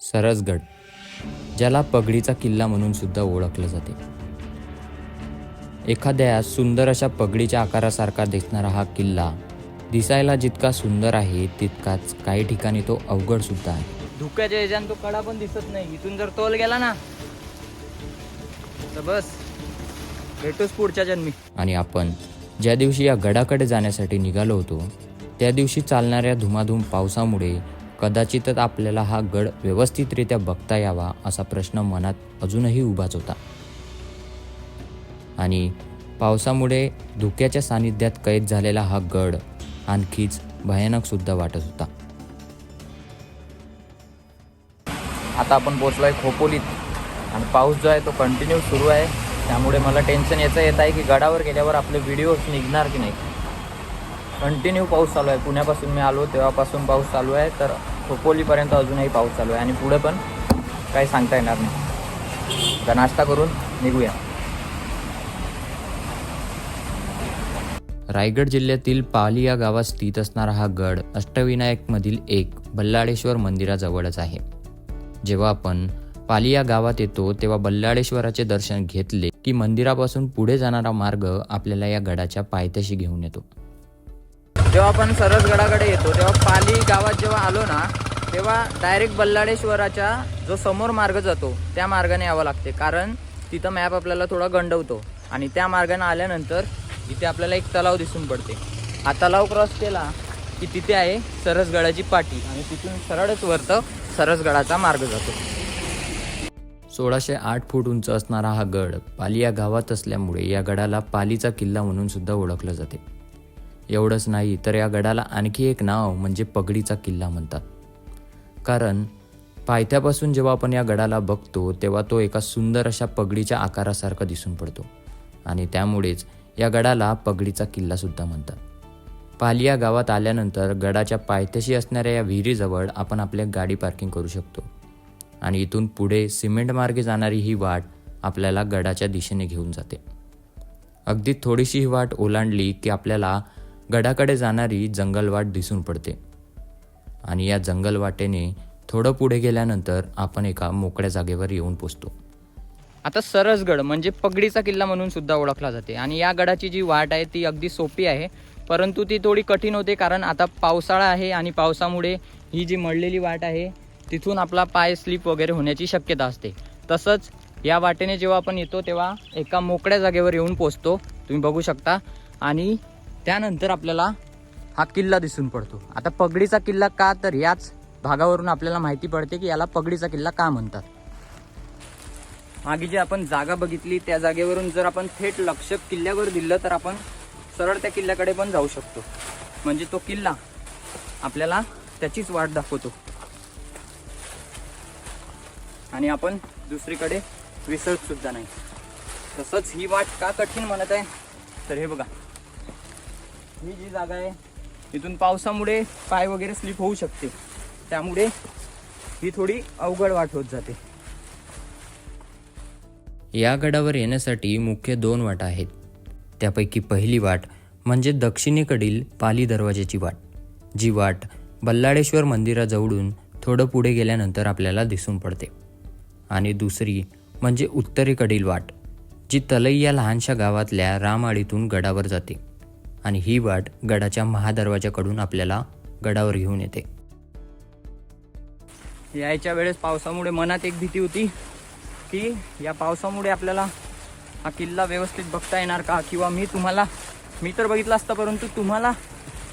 सरसगड ज्याला पगडीचा किल्ला म्हणून सुद्धा ओळखलं जाते. एखाद्या सुंदर अशा पगडीच्या आकारासारखा दिसणारा हा किल्ला दिसायला जितका सुंदर आहे तितकाच काही ठिकाणी तो अवघड सुद्धा आहे. धुक्याच्या ह्याच्यानं तो कडा पण दिसत नाही. इथून जर तोल गेला ना तर बस भेटूच पुढच्या जन्मी. आणि आपण ज्या दिवशी या गडाकडे जाण्यासाठी निघालो होतो त्या दिवशी चालणाऱ्या धुमाधूम पावसामुळे कदाचितच आपल्याला हा गड व्यवस्थितरित्या बघता यावा असा प्रश्न मनात अजूनही उभाच होता. आणि पावसामुळे धुक्याच्या सानिध्यात कैद झालेला हा गड आणखीच भयानकसुद्धा वाटत होता. आता आपण पोचलोय खोपोलीत आणि पाऊस जो आहे तो कंटिन्यू सुरू आहे. त्यामुळे मला टेन्शन याचं येत आहे की गडावर गेल्यावर आपले व्हिडिओज निघणार की नाही. कंटिन्यू पाऊस चालू आहे. पुण्यापासून मी आलो तेव्हापासून पाऊस चालू आहे. तर खोपोलीपर्यंत अजूनही पाऊस चालू आहे. आणि पुढे पण काही सांगता येणार नाही. आता नाश्ता करून निघूया. रायगड जिल्ह्यातील पाली या गावात स्थित असणारा हा गड अष्टविनायकमधील एक बल्लाळेश्वर मंदिराजवळच आहे. जेव्हा आपण पाली या गावात येतो तेव्हा बल्लाळेश्वराचे दर्शन घेतले की मंदिरापासून पुढे जाणारा मार्ग आपल्याला या गडाच्या पायथ्याशी घेऊन येतो. जेव्हा आपण सरसगडाकडे येतो तेव्हा पाली गावात जेव्हा आलो ना तेव्हा डायरेक्ट बल्लाळेश्वराच्या जो समोर मार्ग जातो त्या मार्गाने यावं लागते. कारण तिथं मॅप आपल्याला थोडा गंडवतो आणि त्या मार्गाने आल्यानंतर इथे आपल्याला एक तलाव दिसून पडते. हा तलाव क्रॉस केला की तिथे आहे सरसगडाची पाटी आणि तिथून सरळच वरतं सरसगडाचा मार्ग जातो. सोळाशे आठ फूट उंच असणारा हा गड पाली या गावात असल्यामुळे या गडाला पालीचा किल्ला म्हणून सुद्धा ओळखलं जाते. एवढंच नाही तर या गडाला आणखी एक नाव म्हणजे पगडीचा किल्ला म्हणतात. कारण पायथ्यापासून जेव्हा आपण या गडाला बघतो तेव्हा तो एका सुंदर अशा पगडीच्या आकारासारखा दिसून पडतो. आणि त्यामुळेच या गडाला पगडीचा किल्लासुद्धा म्हणतात. पालिया गावात आल्यानंतर गडाच्या पायथ्याशी असणाऱ्या या विहिरीजवळ आपण आपल्या गाडी पार्किंग करू शकतो. आणि इथून पुढे सिमेंट मार्गे जाणारी ही वाट आपल्याला गडाच्या दिशेने घेऊन जाते. अगदी थोडीशी ही वाट ओलांडली की आपल्याला गडाकडे जाणारी जंगलवाट दिसून पडते. आणि या जंगलवाटेने थोडं पुढे गेल्यानंतर आपण एका मोकळ्या जागेवर येऊन पोचतो. आता सरसगड म्हणजे पगडीचा किल्ला म्हणून सुद्धा ओळखला जाते. आणि या गडाची जी वाट आहे ती अगदी सोपी आहे परंतु ती थोडी कठीण होते कारण आता पावसाळा आहे आणि पावसामुळे ही जी मळलेली वाट आहे तिथून आपला पाय स्लिप वगैरे होण्याची शक्यता असते. तसंच या वाटेने जेव्हा आपण येतो तेव्हा एका मोकळ्या जागेवर येऊन पोचतो. तुम्ही बघू शकता. आणि त्यानंतर आपल्याला हा किल्ला दिसून पडतो. आता पगडीचा किल्ला का तर याच भागावरून आपल्याला माहिती पडते की याला पगडीचा किल्ला का म्हणतात. मागे जी आपण जागा बघितली त्या जागेवरून जर आपण थेट लक्ष किल्ल्यावर दिलं तर आपण सरळ त्या किल्ल्याकडे पण जाऊ शकतो. म्हणजे तो किल्ला आपल्याला त्याचीच वाट दाखवतो. आणि आपण दुसरीकडे विसरत सुद्धा नाही. तसंच ही वाट का कठीण म्हणत आहे? तर हे बघा. ही जी जागा आहे इथून पावसामुळे पाय वगैरे स्लिप होऊ शकते. त्यामुळे ही थोडी अवघड वाट होत जाते. या गडावर येण्यासाठी मुख्य दोन वाटा आहेत. त्यापैकी पहिली वाट म्हणजे दक्षिणेकडील पाली दरवाजाची वाट जी वाट बल्लाळेश्वर मंदिराजवळून थोडं पुढे गेल्यानंतर आपल्याला दिसून पडते. आणि दुसरी म्हणजे उत्तरेकडील वाट जी तलई या लहानशा गावातल्या रामआळीतून गडावर जाते. आणि ही वाट गडाच्या महादरवाजाकडून आपल्याला गडावर घेऊन येते. यायच्या वेळेस पावसामुळे मनात एक भीती होती की या पावसामुळे आपल्याला हा किल्ला व्यवस्थित बघता येणार का? किंवा मी तुम्हाला मी तर बघितलं असतं परंतु तुम्हाला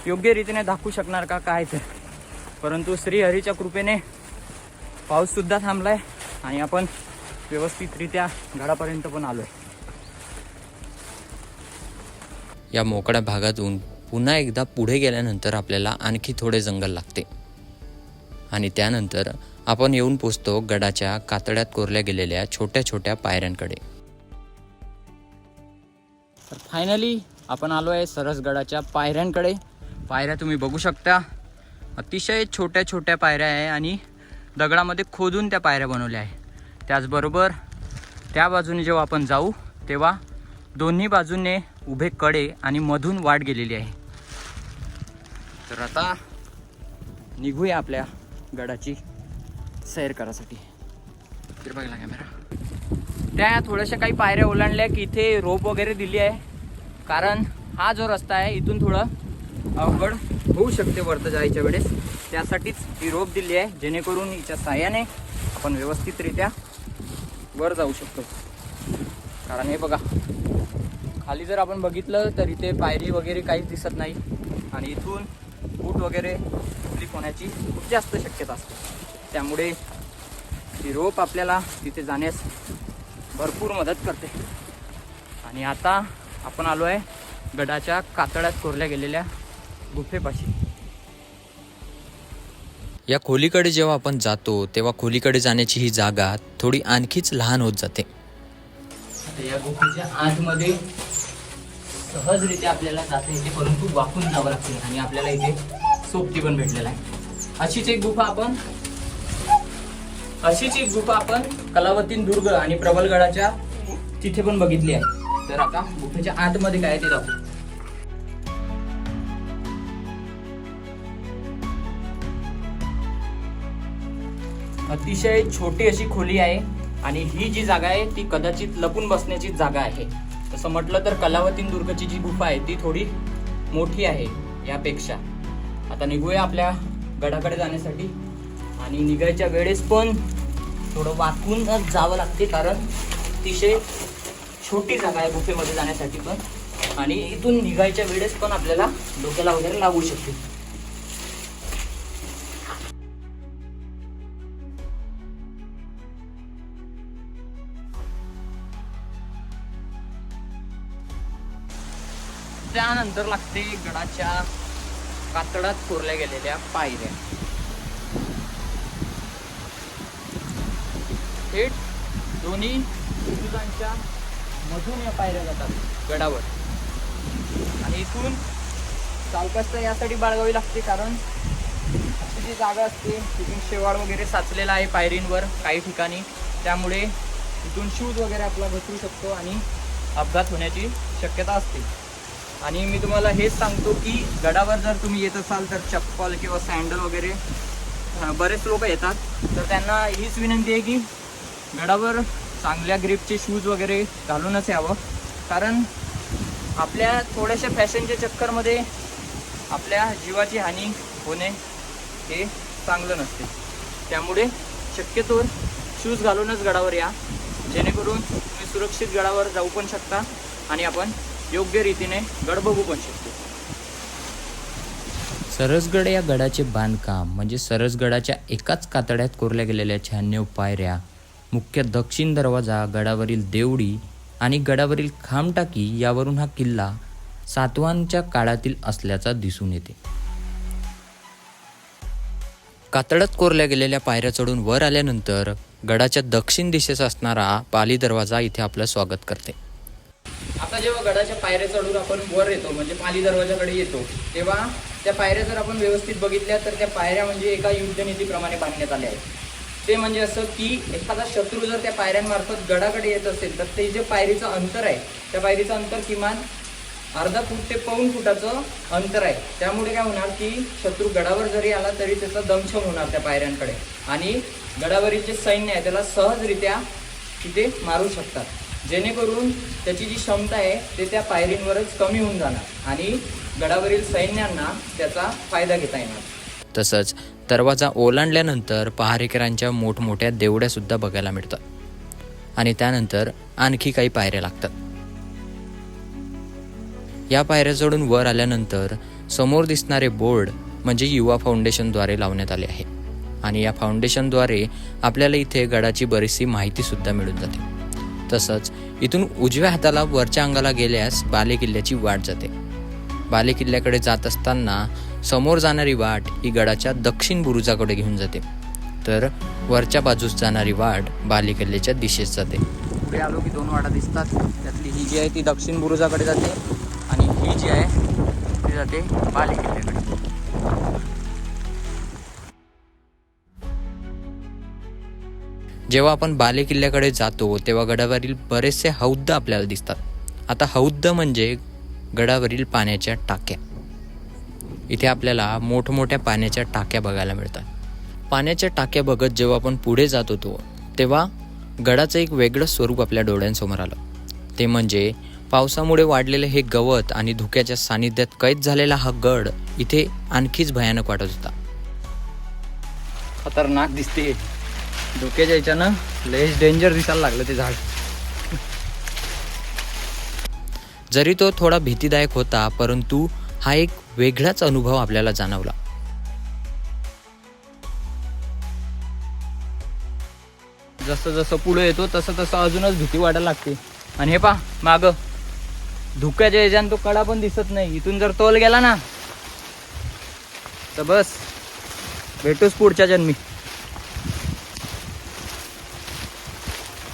योग्य रीतीने दाखवू शकणार का? काय ते? परंतु श्रीहरीच्या कृपेने पाऊससुद्धा थांबलाय आणि आपण व्यवस्थितरित्या गडापर्यंत पण आलोय. या मोकळ्या भागातून पुन्हा एकदा पुढे गेल्यानंतर आपल्याला आणखी थोडे जंगल लागते. आणि त्यानंतर आपण येऊन पोचतो गडाच्या कातड्यात कोरल्या गेलेल्या छोट्या छोट्या पायऱ्यांकडे. तर फायनली आपण आलो आहे सरसगडाच्या पायऱ्यांकडे. पायऱ्या तुम्ही बघू शकता. अतिशय छोट्या छोट्या पायऱ्या आहे आणि दगडामध्ये खोदून त्या पायऱ्या बनवल्या आहे. त्याचबरोबर त्या बाजूने जेव्हा आपण जाऊ तेव्हा दोन्ही बाजूने उभे कडे आणि मधून वाट गेलेली आहे. तर आता निघूया आपल्या गडाची सैर करासाठी. तर बघायला कॅमेरा त्या थोड्याशा काही पायऱ्या ओलांडल्या की इथे रोप वगैरे दिली आहे. कारण हा जो रस्ता आहे इथून थोडं अवघड होऊ शकते वरतं जायच्या वेळेस. त्यासाठीच ही रोप दिली आहे जेणेकरून हिच्या साह्याने आपण व्यवस्थितरित्या वर जाऊ शकतो. कारण हे बघा खाली जर आपण बघितलं तर इथे पायरी वगैरे काहीच दिसत नाही. आणि इथून बूट वगैरे स्लिप होण्याची खूप जास्त शक्यता असते. त्यामुळे ही रोप आपल्याला तिथे जाण्यास भरपूर मदत करते. आणि आता आपण आलो आहे गडाच्या कातळ्यात कोरल्या गेलेल्या गुफेपाशी. या खोलीकडे जेव्हा आपण जातो तेव्हा खोलीकडे जाण्याची ही जागा थोडी आणखीच लहान होत जाते. या गुफेच्या आतमध्ये सहजरित्या आपल्याला जाता येते परंतु वाकून जावं लागते आणि आपल्याला इथे सोबती पण भेटलेला आहे. अशीच एक गुफा आपण अशीच एक गुफा आपण कलावतीन दुर्ग आणि प्रबलगडाच्या तिथे पण बघितली आहे. तर आता गुफेच्या आतमध्ये काय आहे ते दाखवू. अतिशय छोटी अशी खोली आहे आणि ही जी जागा आहे ती कदाचित लपून बसण्याची जागा आहे. तसं म्हटलं तर कलावतीन दुर्गची जी गुफा आहे ती थोडी मोठी आहे यापेक्षा. आता निघूया आपल्या गडाकडे जाण्यासाठी. आणि निघायच्या वेळेस पण थोडं वाकूनच जावं लागते कारण अतिशय छोटी जागा आहे गुफेमध्ये जाण्यासाठी पण. आणि इथून निघायच्या वेळेस पण आपल्याला डोक्याला वगैरे लागू शकते. त्यानंतर लागते गडाच्या कातडात कोरल्या गेलेल्या पायऱ्या. थेट दोन्ही ऋतुजांच्या मधून या पायऱ्या जातात गडावर. आणि इथून चालकास्ता यासाठी बाळगावी लागते कारण अशी जी जागा असते तिथून शेवाळ वगैरे साचलेला आहे पायरींवर काही ठिकाणी. त्यामुळे तिथून शूज वगैरे आपला घसरू शकतो आणि अपघात होण्याची शक्यता असते. आणि मी तुम्हाला हेच सांगतो की गडावर जर तुम्ही येत असाल तर चप्पल किंवा सँडल वगैरे बरेच लोक येतात. तर त्यांना हीच विनंती आहे की गडावर चांगल्या ग्रीपचे शूज वगैरे घालूनच यावं. कारण आपल्या थोड्याशा फॅशनच्या चक्करमध्ये आपल्या जीवाची हानी होणे हे चांगलं नसते. त्यामुळे शक्यतोवर शूज घालूनच गडावर या. जेणेकरून तुम्ही सुरक्षित गडावर जाऊ पण शकता आणि आपण योग्य रीतीने गड बघू पण शकतो. सरसगड या गडाचे बांधकाम म्हणजे सरसगडाच्या एकाच कातड्यात कोरल्या गेलेल्या शहाण्णव पायऱ्या मुख्य दक्षिण दरवाजा गडावरील देवडी आणि गडावरील खामटाकी यावरून हा किल्ला सातवांच्या काळातील असल्याचा दिसून येते. कातडत कोरल्या गेलेल्या पायऱ्या चढून वर आल्यानंतर गडाच्या दक्षिण दिशेचा असणारा पाली दरवाजा इथे आपलं स्वागत करते. आता जेव्हा गडाच्या पायऱ्या चढून आपण वर येतो म्हणजे पाली दरवाजाकडे येतो तेव्हा त्या पायऱ्या जर आपण व्यवस्थित बघितल्या तर त्या पायऱ्या म्हणजे एका युद्धनीतीप्रमाणे बांधण्यात आल्या आहेत. ते म्हणजे असं की एखादा शत्रू जर त्या पायऱ्यांमार्फत गडाकडे येत असेल तर ते जे पायरीचं अंतर आहे त्या पायरीचं अंतर किमान अर्धा फूट ते पाऊण फुटाचं अंतर आहे. त्यामुळे काय होणार की शत्रू गडावर जरी आला तरी त्याचा दमछम होणार त्या पायऱ्यांकडे. आणि गडावरील जे सैन्य आहे त्याला सहजरित्या तिथे मारू शकतात. जेणेकरून त्याची जी क्षमता आहे ते त्या पायरींवरच कमी होऊन जाणार आणि गडावरील सैन्यांना त्याचा फायदा घेता येणार. तसंच दरवाजा ओलांडल्यानंतर पहारेकरांच्या मोठमोठ्या देवड्या सुद्धा बघायला मिळतात. आणि त्यानंतर आणखी काही पायऱ्या लागतात. या पायऱ्या चढून वर आल्यानंतर समोर दिसणारे बोर्ड म्हणजे युवा फाउंडेशनद्वारे लावण्यात आले आहे. आणि या फाउंडेशनद्वारे आपल्याला इथे गडाची बरीचशी माहिती सुद्धा मिळून जाते. तसंच इथून उजव्या हाताला वरच्या अंगाला गेल्यास बाले किल्ल्याची वाट जाते. बाले किल्ल्याकडे जात असताना समोर जाणारी वाट ही गडाच्या दक्षिण बुरुजाकडे घेऊन जाते. तर वरच्या बाजूस जाणारी वाट बाले किल्ल्याच्या दिशेस जाते. पुढे आलो की दोन वाटा दिसतात. त्यातली ही जी आहे ती दक्षिण बुरुजाकडे जाते आणि ही जी आहे ती जाते बाले किल्ल्याकडे जेव्हा आपण बाले किल्ल्याकडे जातो तेव्हा गडावरील बरेचसे हौद्द आपल्याला दिसतात. आता हौद्द म्हणजे गडावरील पाण्याच्या टाक्या. इथे आपल्याला मोठमोठ्या पाण्याच्या टाक्या बघायला मिळतात. पाण्याच्या टाक्या बघत जेव्हा आपण पुढे जात होतो तेव्हा गडाचं एक वेगळं स्वरूप आपल्या डोळ्यांसमोर आलं. ते म्हणजे पावसामुळे वाढलेले हे गवत आणि धुक्याच्या सानिध्यात कैद झालेला हा गड इथे आणखीच भयानक वाटत होता. खतरनाक दिसते. धोक्याच्या ह्याच्यानं लयच डेंजर दिसायला लागलं ते झाड. जरी तो थोडा भीतीदायक होता परंतु हा एक वेगळाच अनुभव आपल्याला जाणवला. जसं जसं पुढे येतो तसं तसं अजूनच भीती वाटायला लागते. आणि हे पा माग. धुक्याच्या ह्याच्यानं तो कडा पण दिसत नाही. इथून जर तोल गेला ना तर बस. भेटूच पुढच्या जन्मी.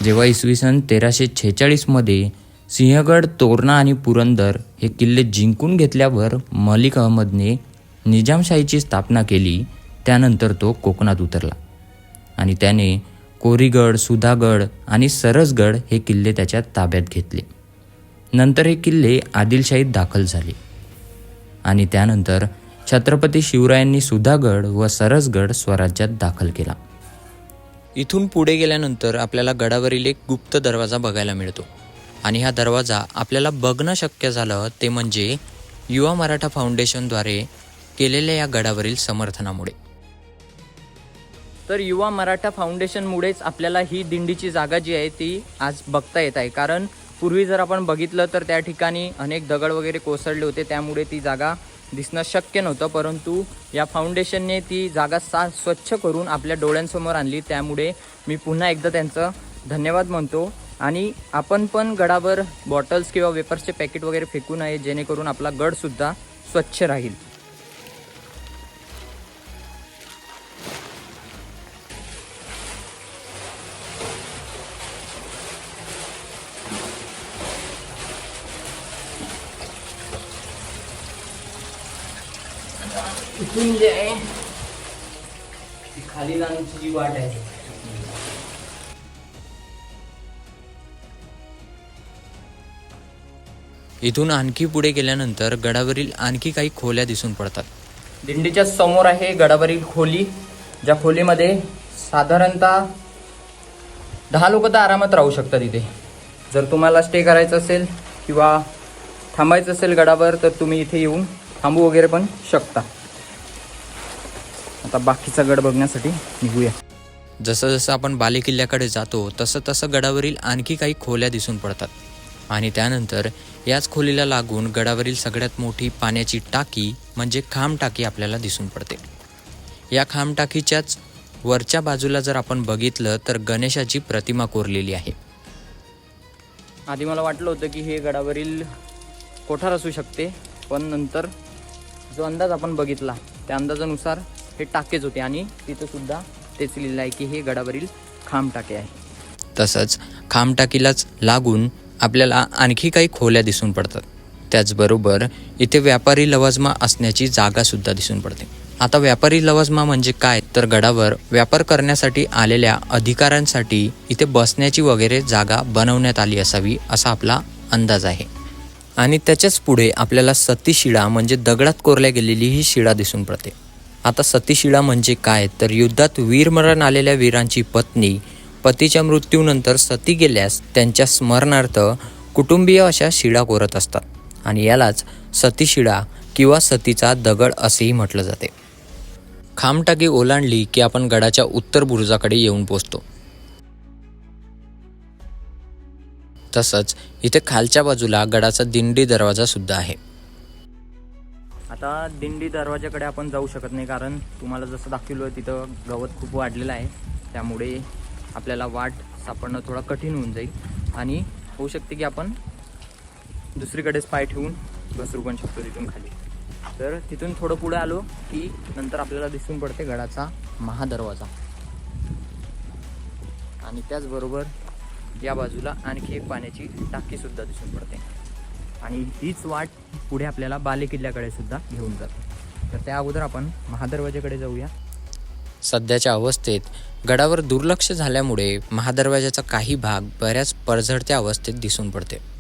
जेव्हा इसवी सन तेराशे छेचाळीसमध्ये सिंहगड तोरणा आणि पुरंदर हे किल्ले जिंकून घेतल्यावर मलिक अहमदने निजामशाहीची स्थापना केली त्यानंतर तो कोकणात उतरला. आणि त्याने कोरीगड सुधागड आणि सरसगड हे किल्ले त्याच्या ताब्यात घेतले. नंतर हे किल्ले आदिलशाहीत दाखल झाले. आणि त्यानंतर छत्रपती शिवरायांनी सुधागड व सरसगड स्वराज्यात दाखल केला. इथून पुढे गेल्यानंतर आपल्याला गडावरील एक गुप्त दरवाजा बघायला मिळतो. आणि हा दरवाजा आपल्याला बघणं शक्य झालं ते म्हणजे युवा मराठा फाउंडेशनद्वारे केलेल्या या गडावरील समर्थनामुळे. तर युवा मराठा फाउंडेशनमुळेच आपल्याला ही दिंडीची जागा जी आहे ती आज बघता येत आहे. कारण पूर्वी जर आपण बघितलं तर त्या ठिकाणी अनेक दगड वगैरे कोसळले होते त्यामुळे ती जागा दिसणं शक्य नव्हतं परंतु या फाउंडेशनने ती जागा सा स्वच्छ करून आपल्या डोळ्यांसमोर आणली. त्यामुळे मी पुन्हा एकदा त्यांचं धन्यवाद म्हणतो. आणि आपण पण गडावर बॉटल्स किंवा वेपर्सचे पॅकेट वगैरे फेकू नये जेणेकरून आपला गडसुद्धा स्वच्छ राहील. इथून जे आहे ती खाली जाण्याची जी वाट आहे. इथून आणखी पुढे गेल्यानंतर गडावरील आणखी काही खोल्या दिसून पडतात. दिंडीच्या समोर आहे गडावरील खोली ज्या खोलीमध्ये साधारणतः दहा लोक तर आरामात राहू शकतात इथे. जर तुम्हाला स्टे करायचं असेल किंवा थांबायचं असेल गडावर तर तुम्ही इथे येऊन थांबू वगैरे पण शकता. आता बाकीचा गड बघण्यासाठी निघूया. जसं जसं आपण बालेकिल्ल्याकडे जातो तसं तसं गडावरील आणखी काही खोल्या दिसून पडतात. आणि त्यानंतर याच खोलीला लागून गडावरील सगळ्यात मोठी पाण्याची टाकी म्हणजे खांब टाकी आपल्याला दिसून पडते. या खांब टाकीच्याच वरच्या बाजूला जर आपण बघितलं तर गणेशाची प्रतिमा कोरलेली आहे. आधी मला वाटलं होतं की हे गडावरील कोठार असू शकते पण नंतर जो अंदाज आपण बघितला त्या अंदाजानुसार हे टाकेच होते आणि तिथं सुद्धा तेच लिहिलं आहे की हे गडावरील खांब टाके आहे. तसंच खांब टाकीलाच लागून आपल्याला आणखी काही खोल्या दिसून पडतात. त्याचबरोबर इथे व्यापारी लवाजमा असण्याची जागा सुद्धा दिसून पडते. आता व्यापारी लवाजमा म्हणजे काय? तर गडावर व्यापार करण्यासाठी आलेल्या अधिकाऱ्यांसाठी इथे बसण्याची वगैरे जागा बनवण्यात आली असावी असा आपला अंदाज आहे. आणि त्याच्याच पुढे आपल्याला सतीशिळा म्हणजे दगडात कोरल्या गेलेली ही शिळा दिसून पडते. आता सतीशिळा म्हणजे काय? तर युद्धात वीरमरण आलेल्या वीरांची पत्नी पतीच्या मृत्यूनंतर सती गेल्यास त्यांच्या स्मरणार्थ कुटुंबीय अशा शिळा कोरत असतात. आणि यालाच सतीशिळा किंवा सतीचा दगड असेही म्हटलं जाते. खामटाकी ओलांडली की आपण गडाच्या उत्तर बुरुजाकडे येऊन पोचतो. तसंच इथे खालच्या बाजूला गडाचा दिंडी दरवाजा सुद्धा आहे. आता दिंडी दरवाजाकडे आपण जाऊ शकत नाही कारण तुम्हाला जसं दाखवलं तिथं गवत खूप वाढलेलं आहे. त्यामुळे आपल्याला वाट सापडणं थोडा कठीण होऊन जाईल. आणि होऊ शकते की आपण दुसरीकडेच पाय ठेवून घसरू पण शकतो तिथून खाली. तर तिथून थोडं पुढे आलो की नंतर आपल्याला दिसून पडते गडाचा महादरवाजा. आणि त्याचबरोबर या बाजूला आणखी एक पाण्याची टाकीसुद्धा दिसून पडते. आणि हीच वाट पुढे आपल्याला बाले किल्ल्याकडे सुद्धा घेऊन जाते. तर त्या अगोदर आपण महादरवाजेकडे जाऊया. सध्याच्या अवस्थेत गडावर दुर्लक्ष झाल्यामुळे महादरवाजाचा काही भाग बऱ्याच परझडत्या अवस्थेत दिसून पडते.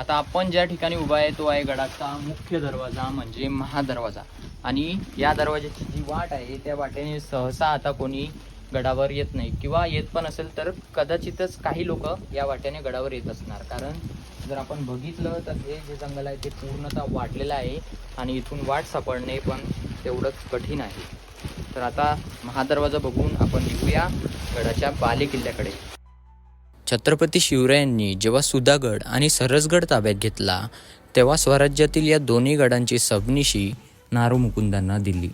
आता आपण ज्या ठिकाणी उभा आहे तो आहे गडाचा मुख्य दरवाजा म्हणजे महादरवाजा. आणि या दरवाजाची जी वाट आहे त्या वाटेने सहसा आता कोणी गडावर येत नाही. किंवा येत पण असेल तर कदाचितच काही लोक या वाट्याने गडावर येत असणार. कारण जर आपण बघितलं तर हे जे जंगल आहे ते पूर्णतः वाढलेलं आहे. आणि इथून वाट सापडणे पण तेवढंच कठीण आहे. तर आता महादरवाजा बघून आपण निघूया गडाच्या बालेकिल्ल्याकडे. छत्रपती शिवरायांनी जेव्हा सुधागड आणि सरसगड ताब्यात घेतला तेव्हा स्वराज्यातील या दोन्ही गडांची सबनिशी नारू मुकुंदांना दिली.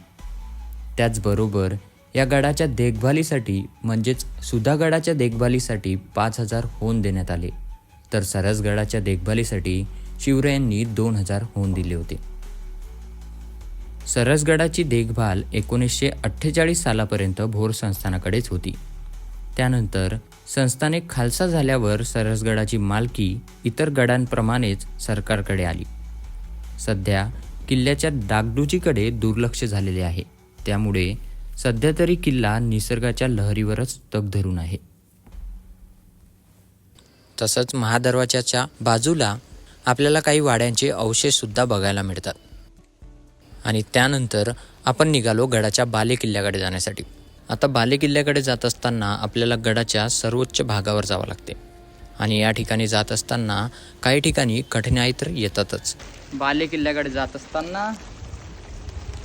त्याचबरोबर या गडाच्या देखभालीसाठी म्हणजेच सुधागडाच्या देखभालीसाठी पाच हजार होन देण्यात आले. तर सरसगडाच्या देखभालीसाठी शिवरायांनी दोन हजार होन दिले होते. सरसगडाची देखभाल एकोणीसशे अठ्ठेचाळीस सालापर्यंत भोर संस्थानाकडेच होती. त्यानंतर संस्थाने खालसा झाल्यावर सरसगडाची मालकी इतर गडांप्रमाणेच सरकारकडे आली. सध्या किल्ल्याच्या दागडुजीकडे दुर्लक्ष झालेले आहे. त्यामुळे सध्या तरी किल्ला निसर्गाच्या लहरीवरच तग धरून आहे. तसंच महादरवाजाच्या बाजूला आपल्याला काही वाड्यांचे अवशेषसुद्धा बघायला मिळतात. आणि त्यानंतर आपण निघालो गडाच्या बाले किल्ल्याकडे जाण्यासाठी. आता बाले किल्ल्याकडे जात असताना आपल्याला गडाच्या सर्वोच्च भागावर जावं लागते. आणि या ठिकाणी जात असताना काही ठिकाणी कठीणाई तर येतातच. बाले किल्ल्याकडे जात असताना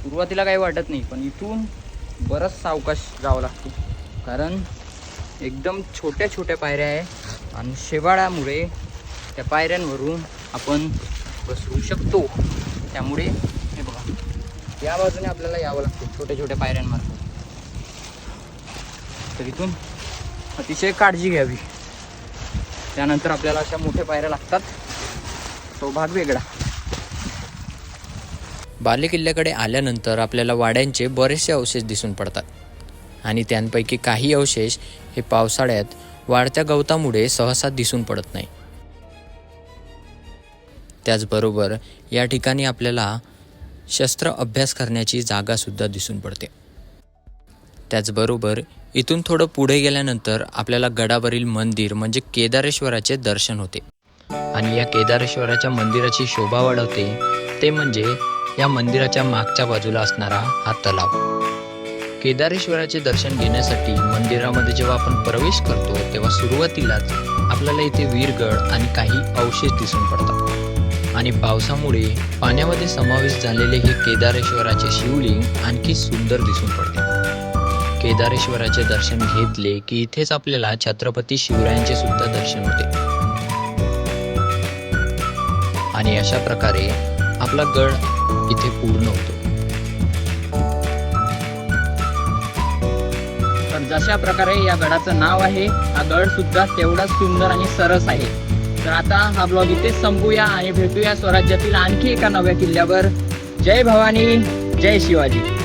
सुरुवातीला काही वाटत नाही पण इथून बरंच सावकाश जावं लागतो. कारण एकदम छोट्या छोट्या पायऱ्या आहे आणि शेवाळ्यामुळे त्या पायऱ्यांवरून आपण बसवू शकतो. त्यामुळे हे बघा या बाजूने आपल्याला यावं लागतं छोट्या छोट्या पायऱ्यांमार्फत. तर इथून अतिशय काळजी घ्यावी. त्यानंतर आपल्याला अशा मोठ्या पायऱ्या लागतात. तो भाग वेगळा. बाले किल्ल्याकडे आल्यानंतर आपल्याला वाड्यांचे बरेचसे अवशेष दिसून पडतात. आणि त्यांपैकी काही अवशेष हे पावसाळ्यात वाढत्या गवतामुळे सहसा दिसून पडत नाही. त्याचबरोबर या ठिकाणी आपल्याला शस्त्र अभ्यास करण्याची जागासुद्धा दिसून पडते. त्याचबरोबर इथून थोडं पुढे गेल्यानंतर आपल्याला गडावरील मंदिर म्हणजे केदारेश्वराचे दर्शन होते. आणि या केदारेश्वराच्या मंदिराची शोभा वाढवते ते म्हणजे या मंदिराच्या मागच्या बाजूला असणारा हा तलाव. केदारेश्वराचे दर्शन घेण्यासाठी मंदिरामध्ये जेव्हा आपण प्रवेश करतो तेव्हा सुरुवातीलाच आपल्याला इथे वीरगड आणि काही अवशेष दिसून पडतात. आणि पावसामुळे पाण्यामध्ये समावेश झालेले हे केदारेश्वराचे शिवलिंग आणखी सुंदर दिसून पडते. केदारेश्वराचे दर्शन घेतले की इथेच आपल्याला छत्रपती शिवरायांचे सुद्धा दर्शन होते. आणि अशा प्रकारे आपला गड इथे पूर्ण होतो. तर जशा प्रकारे या गडाचं नाव आहे हा गड सुद्धा तेवढाच सुंदर आणि सरस आहे. तर आता हा ब्लॉग इथेच संपूया आणि भेटूया स्वराज्यातील आणखी एका नव्या किल्ल्यावर. जय भवानी जय शिवाजी.